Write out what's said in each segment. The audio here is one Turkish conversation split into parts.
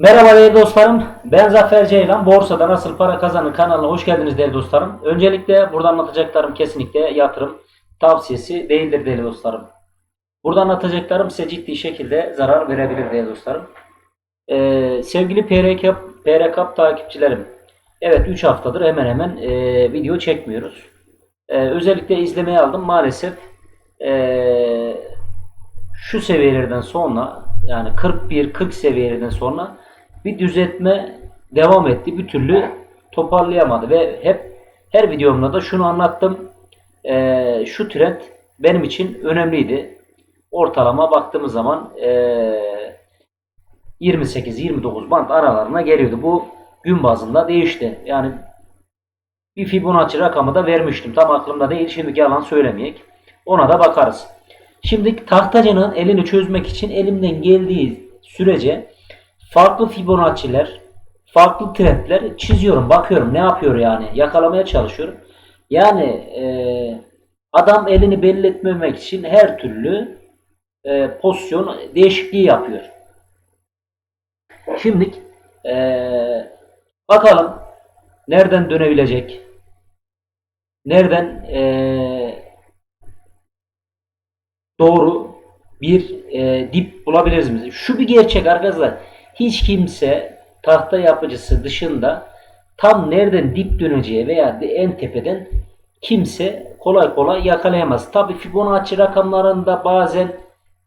Merhaba değerli dostlarım. Ben Zafer Ceylan. Borsada Nasıl Para Kazanır kanalına hoş geldiniz değerli dostlarım. Öncelikle burada anlatacaklarım kesinlikle yatırım tavsiyesi değildir değerli dostlarım. Burada anlatacaklarım size ciddi şekilde zarar verebilir değerli dostlarım. Ee, sevgili PRK, PRK takipçilerim. Evet 3 haftadır hemen hemen e, video çekmiyoruz. Ee, özellikle izlemeye aldım. Maalesef e, şu seviyelerden sonra yani 41-40 seviyelerden sonra bir düzeltme devam etti. Bir türlü toparlayamadı ve hep her videomda da şunu anlattım. Ee, şu trend benim için önemliydi. Ortalama baktığımız zaman ee, 28-29 band aralarına geliyordu. Bu gün bazında değişti. Yani bir Fibonacci rakamı da vermiştim. Tam aklımda değil. Şimdiki yalan söylemeyek. Ona da bakarız. Şimdi tahtacının elini çözmek için elimden geldiği sürece farklı Fibonacci'ler, farklı trendler çiziyorum. Bakıyorum ne yapıyor yani. Yakalamaya çalışıyorum. Yani e, adam elini belli etmemek için her türlü e, pozisyon değişikliği yapıyor. Şimdi e, bakalım nereden dönebilecek? Nereden e, doğru bir e, dip bulabiliriz mi? Şu bir gerçek arkadaşlar. Hiç kimse tahta yapıcısı dışında tam nereden dip döneceği veya en tepeden kimse kolay kolay yakalayamaz. Tabi Fibonacci rakamlarında bazen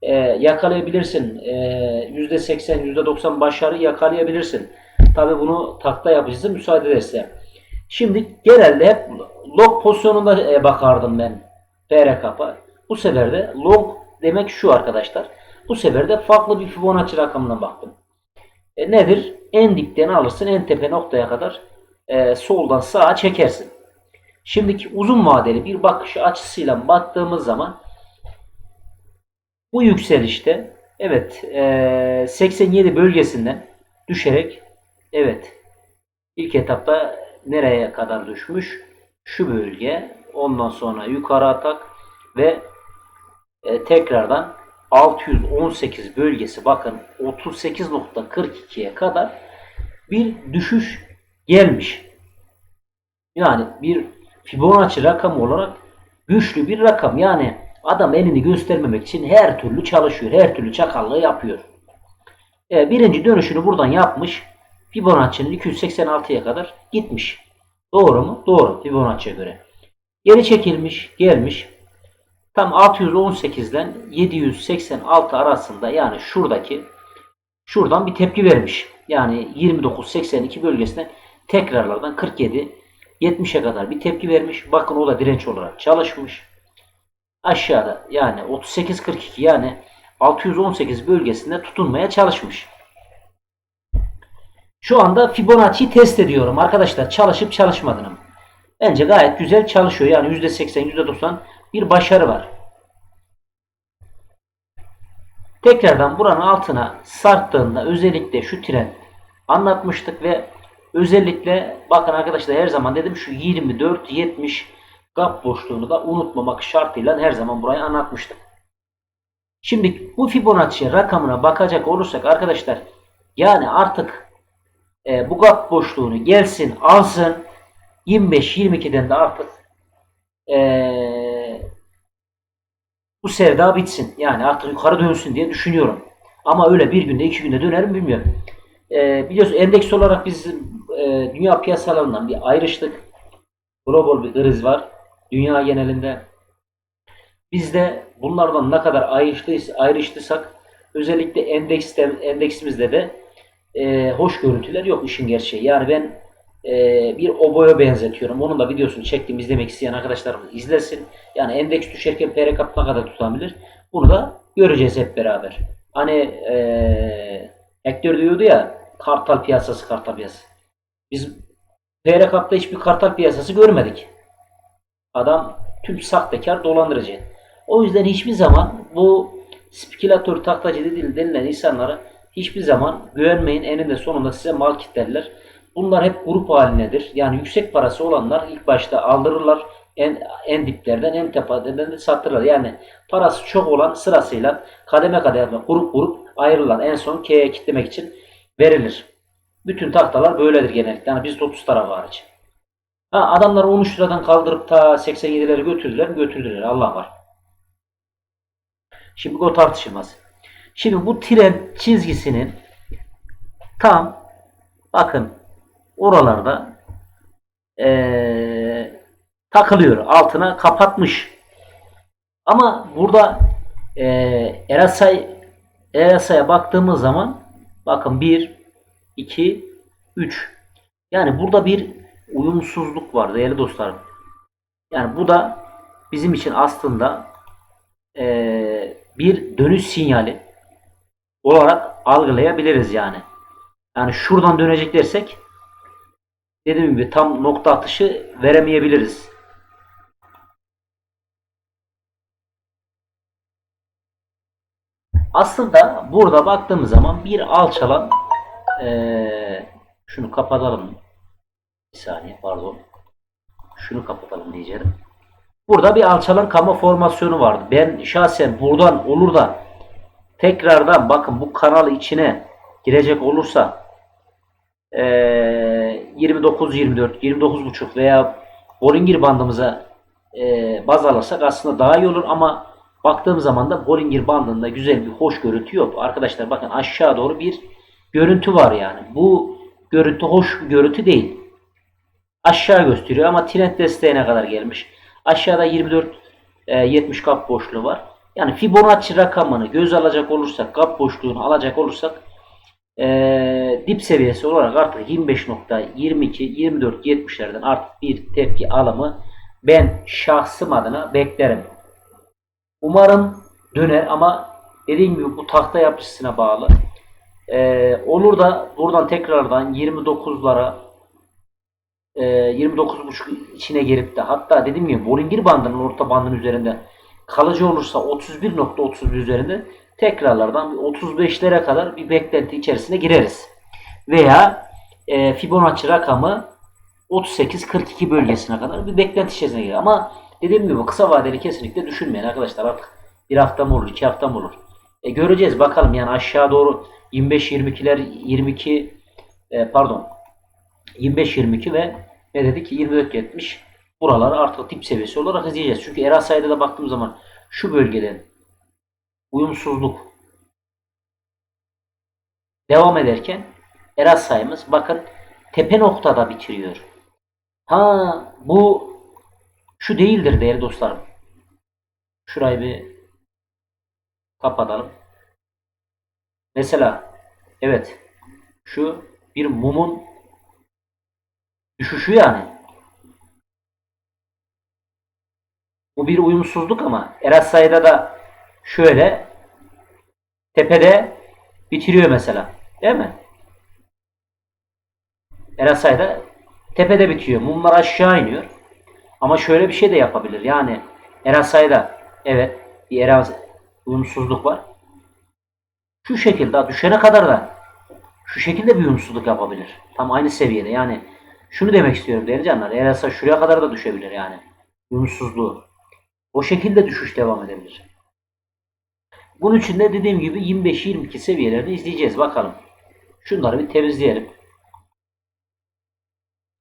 e, yakalayabilirsin. E, %80, %90 başarı yakalayabilirsin. Tabi bunu tahta yapıcısı müsaade ederse. Şimdi genelde hep log pozisyonunda e, bakardım ben PR kapa. Bu sefer de log demek şu arkadaşlar. Bu sefer de farklı bir Fibonacci rakamına baktım. E, nedir? En dipten alırsın en tepe noktaya kadar e, soldan sağa çekersin. Şimdiki uzun vadeli bir bakış açısıyla baktığımız zaman bu yükselişte evet e, 87 bölgesinden düşerek evet ilk etapta nereye kadar düşmüş? Şu bölge ondan sonra yukarı atak ve e, tekrardan 618 bölgesi bakın 38.42'ye kadar bir düşüş gelmiş. Yani bir Fibonacci rakamı olarak güçlü bir rakam. Yani adam elini göstermemek için her türlü çalışıyor. Her türlü çakallığı yapıyor. E, birinci dönüşünü buradan yapmış. Fibonacci'nin 286'ya kadar gitmiş. Doğru mu? Doğru Fibonacci'ye göre. Geri çekilmiş, gelmiş. Tam 618'den 786 arasında yani şuradaki şuradan bir tepki vermiş. Yani 29-82 bölgesinden tekrarlardan 47 70'e kadar bir tepki vermiş. Bakın o da direnç olarak çalışmış. Aşağıda yani 38-42 yani 618 bölgesinde tutunmaya çalışmış. Şu anda Fibonacci'yi test ediyorum arkadaşlar. Çalışıp çalışmadığını. Bence gayet güzel çalışıyor. Yani %80, %90 bir başarı var. Tekrardan buranın altına sarttığında özellikle şu trend anlatmıştık ve özellikle bakın arkadaşlar her zaman dedim şu 24-70 gap boşluğunu da unutmamak şartıyla her zaman burayı anlatmıştım. Şimdi bu Fibonacci rakamına bakacak olursak arkadaşlar yani artık e, bu gap boşluğunu gelsin alsın 25-22'den de artık e, bu sevda bitsin. Yani artık yukarı dönsün diye düşünüyorum. Ama öyle bir günde iki günde döner mi bilmiyorum. E, biliyorsun endeks olarak biz e, dünya piyasalarından bir ayrıştık. Global bir kriz var. Dünya genelinde. Biz de bunlardan ne kadar ayrıştıysak, ayrıştıysak özellikle endekste, endeksimizde de e, hoş görüntüler yok işin gerçeği. Yani ben e, bir oboya benzetiyorum. Onun da videosunu çektim. izlemek isteyen arkadaşlarımız izlesin. Yani endeks düşerken PR kap kadar tutabilir? Bunu da göreceğiz hep beraber. Hani e, Hector diyordu ya kartal piyasası kartal piyasası. Biz PR kapta hiçbir kartal piyasası görmedik. Adam tüm sahtekar dolandırıcı. O yüzden hiçbir zaman bu spekülatör tahtacı denilen insanlara hiçbir zaman güvenmeyin. Eninde sonunda size mal kitlerler. Bunlar hep grup halindedir. Yani yüksek parası olanlar ilk başta aldırırlar. En, en diplerden en tepeden de satırlar. Yani parası çok olan sırasıyla kademe kademe grup grup ayrılırlar. En son K'ye kitlemek için verilir. Bütün tahtalar böyledir genellikle. Yani biz 30 tarafı hariç. Ha, adamlar 13 liradan kaldırıp ta 87'leri götürdüler mi? Götürdüler. Allah var. Şimdi o tartışılmaz. Şimdi bu tren çizgisinin tam bakın oralarda eee, takılıyor. Altına kapatmış. Ama burada eee Erasay Erasay'a baktığımız zaman bakın 1 2 3 yani burada bir uyumsuzluk var değerli dostlarım. Yani bu da bizim için aslında eee, bir dönüş sinyali olarak algılayabiliriz yani. Yani şuradan dönecek dersek dediğim gibi tam nokta atışı veremeyebiliriz. Aslında burada baktığımız zaman bir alçalan eee, şunu kapatalım. Bir saniye pardon. Şunu kapatalım diyeceğim. Burada bir alçalan kama formasyonu vardı. Ben şahsen buradan olur da tekrardan bakın bu kanal içine girecek olursa eee 29 24 29.5 veya Bollinger bandımıza eee baz alırsak aslında daha iyi olur ama baktığım zaman da Bollinger bandında güzel bir hoş görüntü yok. Arkadaşlar bakın aşağı doğru bir görüntü var yani. Bu görüntü hoş bir görüntü değil. Aşağı gösteriyor ama trend desteğine kadar gelmiş. Aşağıda 24 e, 70 kap boşluğu var. Yani Fibonacci rakamını göz alacak olursak, kap boşluğunu alacak olursak e, dip seviyesi olarak artık 25.22 24 70'lerden artık bir tepki alımı ben şahsım adına beklerim. Umarım döner ama dediğim gibi bu tahta yapısına bağlı. E, olur da buradan tekrardan 29'lara e, 29.5 içine girip de hatta dediğim gibi Bollinger bandının orta bandının üzerinde kalıcı olursa 31.31 üzerinde tekrarlardan bir 35'lere kadar bir beklenti içerisine gireriz. Veya e, Fibonacci rakamı 38-42 bölgesine kadar bir beklenti içerisine girer. Ama dediğim gibi kısa vadeli kesinlikle düşünmeyin arkadaşlar artık bir hafta mı olur, iki hafta mı olur. E, göreceğiz bakalım yani aşağı doğru 25-22'ler 22 e, pardon 25-22 ve ne dedik 24-70 buraları artık tip seviyesi olarak izleyeceğiz. Çünkü Erasay'da da baktığım zaman şu bölgeden uyumsuzluk devam ederken Erasay'ımız bakın tepe noktada bitiriyor. Ha bu şu değildir değerli dostlarım. Şurayı bir kapatalım. Mesela evet şu bir mumun düşüşü yani. Bu bir uyumsuzluk ama Erasay'da da şöyle tepede bitiriyor mesela. Değil mi? Erasay'da tepede bitiyor. Mumlar aşağı iniyor. Ama şöyle bir şey de yapabilir. Yani Erasay'da evet bir Eras uyumsuzluk var. Şu şekilde düşene kadar da şu şekilde bir uyumsuzluk yapabilir. Tam aynı seviyede. Yani şunu demek istiyorum değerli canlar. Erasa şuraya kadar da düşebilir yani. Uyumsuzluğu. O şekilde düşüş devam edebilir. Bunun için de dediğim gibi 25-22 seviyelerini izleyeceğiz. Bakalım. Şunları bir temizleyelim.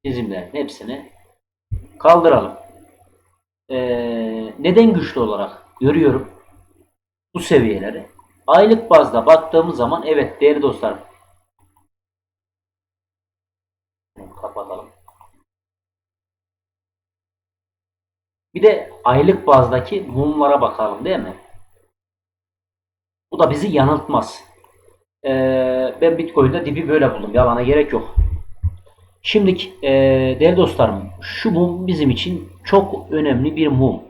Çizimlerin hepsini kaldıralım. Ee, neden güçlü olarak görüyorum bu seviyeleri? Aylık bazda baktığımız zaman evet değerli dostlar kapatalım. Bir de aylık bazdaki mumlara bakalım değil mi? Bu da bizi yanıltmaz. Ee, ben Bitcoin'de dibi böyle buldum. Yalana gerek yok. Şimdi e, değerli dostlarım şu mum bizim için çok önemli bir mum.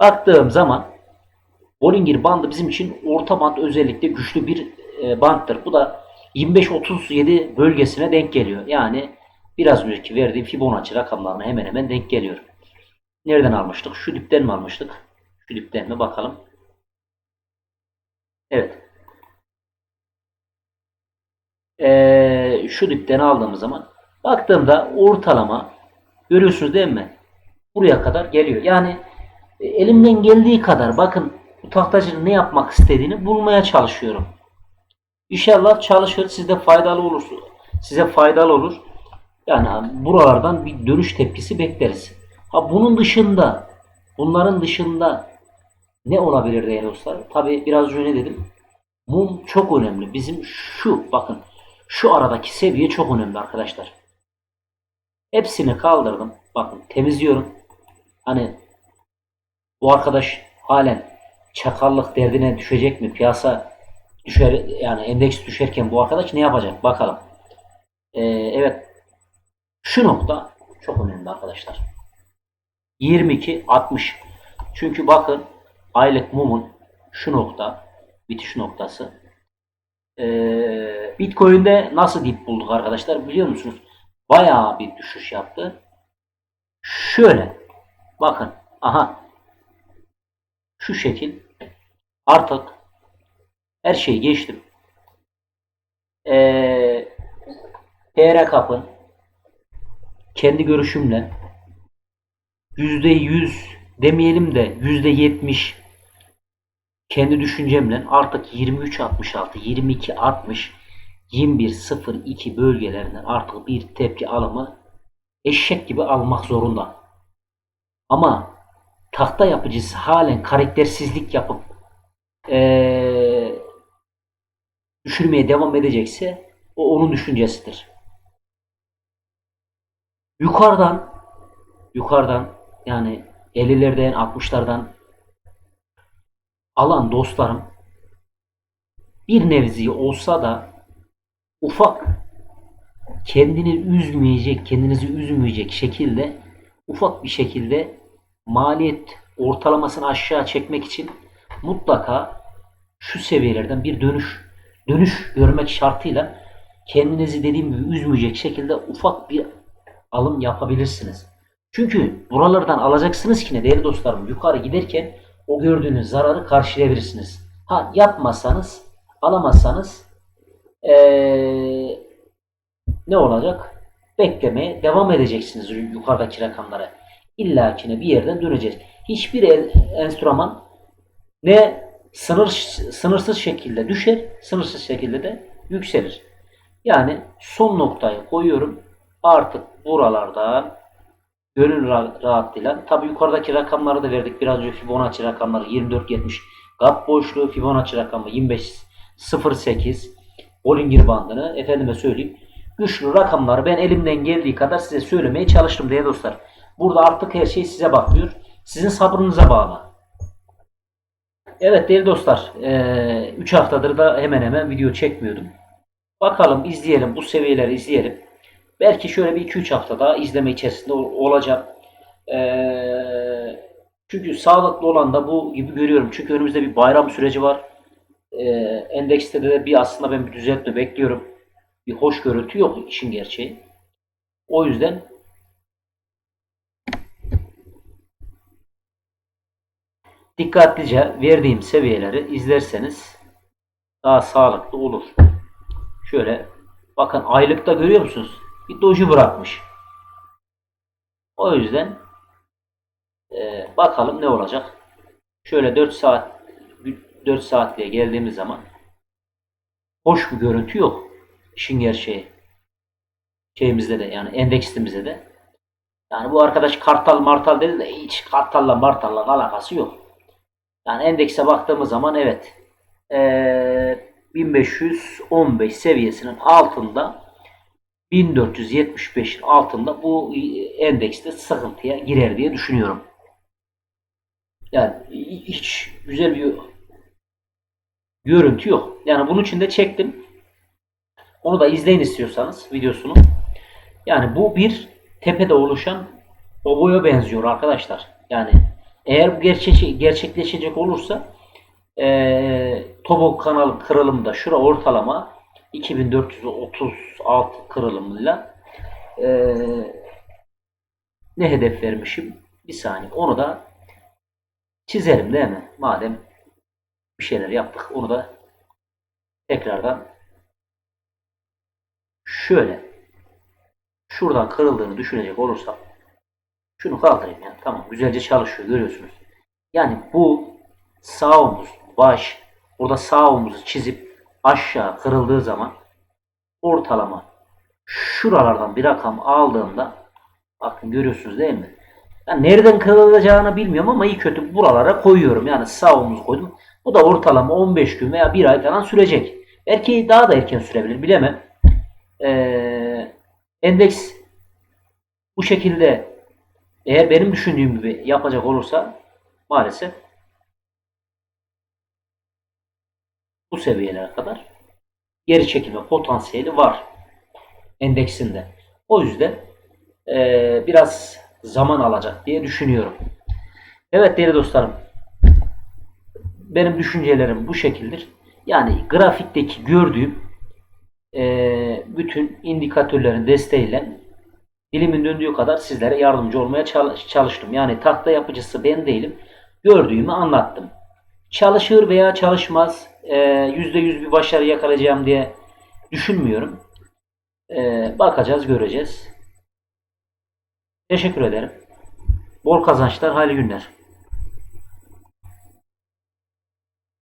Baktığım zaman Bollinger bandı bizim için orta band özellikle güçlü bir e, banttır. Bu da 25-37 bölgesine denk geliyor. Yani biraz önceki verdiğim Fibonacci rakamlarına hemen hemen denk geliyor. Nereden almıştık? Şu dipten mi almıştık? Mi bakalım. Evet. Ee, şu dipten aldığımız zaman baktığımda ortalama görüyorsunuz değil mi? Buraya kadar geliyor. Yani e, elimden geldiği kadar bakın bu tahtacının ne yapmak istediğini bulmaya çalışıyorum. İnşallah çalışır, sizde faydalı olur. Size faydalı olur. Yani buralardan bir dönüş tepkisi bekleriz. Ha bunun dışında, bunların dışında ne olabilir değerli dostlar? Tabi biraz önce dedim. Mum çok önemli. Bizim şu bakın şu aradaki seviye çok önemli arkadaşlar. Hepsini kaldırdım. Bakın temizliyorum. Hani bu arkadaş halen çakallık derdine düşecek mi? Piyasa düşer yani endeks düşerken bu arkadaş ne yapacak? Bakalım. Ee, evet. Şu nokta çok önemli arkadaşlar. 22 60. Çünkü bakın aylık mumun şu nokta bitiş noktası. Ee, Bitcoin'de nasıl dip bulduk arkadaşlar biliyor musunuz? Bayağı bir düşüş yaptı. Şöyle bakın aha şu şekil artık her şeyi geçtim. Ee, PR kapın kendi görüşümle yüzde yüz demeyelim de yüzde yetmiş kendi düşüncemle artık 23.66, 22.60, 21.02 bölgelerinden artık bir tepki alımı eşek gibi almak zorunda. Ama tahta yapıcısı halen karaktersizlik yapıp ee, düşürmeye devam edecekse o onun düşüncesidir. Yukarıdan yukarıdan yani 50'lerden 60'lardan alan dostlarım bir nevzi olsa da ufak kendini üzmeyecek, kendinizi üzmeyecek şekilde ufak bir şekilde maliyet ortalamasını aşağı çekmek için mutlaka şu seviyelerden bir dönüş dönüş görmek şartıyla kendinizi dediğim gibi üzmeyecek şekilde ufak bir alım yapabilirsiniz. Çünkü buralardan alacaksınız ki ne değerli dostlarım yukarı giderken o gördüğünüz zararı karşılayabilirsiniz. Ha yapmazsanız alamazsanız ee, ne olacak? Beklemeye devam edeceksiniz yukarıdaki rakamlara. İllakine bir yerden döneceğiz. Hiçbir el, enstrüman ne sınır sınırsız şekilde düşer, sınırsız şekilde de yükselir. Yani son noktayı koyuyorum. Artık buralardan gönül rahatlığıyla. Tabi yukarıdaki rakamları da verdik. Biraz önce Fibonacci rakamları 24.70. Gap boşluğu Fibonacci rakamı 25.08. Bollinger bandını efendime söyleyeyim. Güçlü rakamları ben elimden geldiği kadar size söylemeye çalıştım değerli dostlar. Burada artık her şey size bakıyor. Sizin sabrınıza bağlı. Evet değerli dostlar. 3 haftadır da hemen hemen video çekmiyordum. Bakalım izleyelim. Bu seviyeleri izleyelim. Belki şöyle bir 2-3 hafta daha izleme içerisinde olacağım. Ee, çünkü sağlıklı olan da bu gibi görüyorum. Çünkü önümüzde bir bayram süreci var. Ee, endekste de bir aslında ben bir düzeltme bekliyorum. Bir hoş görüntü yok işin gerçeği. O yüzden dikkatlice verdiğim seviyeleri izlerseniz daha sağlıklı olur. Şöyle bakın aylıkta görüyor musunuz? Bir doju bırakmış. O yüzden e, bakalım ne olacak. Şöyle 4 saat 4 saatliğe geldiğimiz zaman hoş bir görüntü yok. İşin gerçeği. Şeyimizde de yani endekstimizde de. Yani bu arkadaş kartal martal dedi de hiç kartalla martalla alakası yok. Yani endekse baktığımız zaman evet ee, 1515 seviyesinin altında 1475'in altında bu endekste sıkıntıya girer diye düşünüyorum. Yani hiç güzel bir görüntü yok. Yani bunun için de çektim. Onu da izleyin istiyorsanız videosunu. Yani bu bir tepede oluşan oboya benziyor arkadaşlar. Yani eğer bu gerçek, gerçekleşecek olursa e, Tobo kanal kırılımda şura ortalama 2436 kırılımıyla e, ne hedef vermişim? Bir saniye. Onu da çizerim değil mi? Madem bir şeyler yaptık. Onu da tekrardan şöyle şuradan kırıldığını düşünecek olursam şunu kaldırayım yani. Tamam. Güzelce çalışıyor. Görüyorsunuz. Yani bu sağ omuz, baş burada sağ omuzu çizip aşağı kırıldığı zaman ortalama şuralardan bir rakam aldığımda bakın görüyorsunuz değil mi? Yani nereden kırılacağını bilmiyorum ama iyi kötü buralara koyuyorum. Yani sağ omuz koydum. Bu da ortalama 15 gün veya 1 ay falan sürecek. Belki daha da erken sürebilir bilemem. Ee, endeks bu şekilde eğer benim düşündüğüm gibi yapacak olursa maalesef bu seviyelere kadar geri çekilme potansiyeli var endeksinde. O yüzden eee, biraz zaman alacak diye düşünüyorum. Evet değerli dostlarım. Benim düşüncelerim bu şekildir. Yani grafikteki gördüğüm eee, bütün indikatörlerin desteğiyle dilimin döndüğü kadar sizlere yardımcı olmaya çalış- çalıştım. Yani tahta yapıcısı ben değilim. Gördüğümü anlattım. Çalışır veya çalışmaz eee, %100 bir başarı yakalayacağım diye düşünmüyorum. Eee, bakacağız, göreceğiz. Teşekkür ederim. Bol kazançlar, hayırlı günler.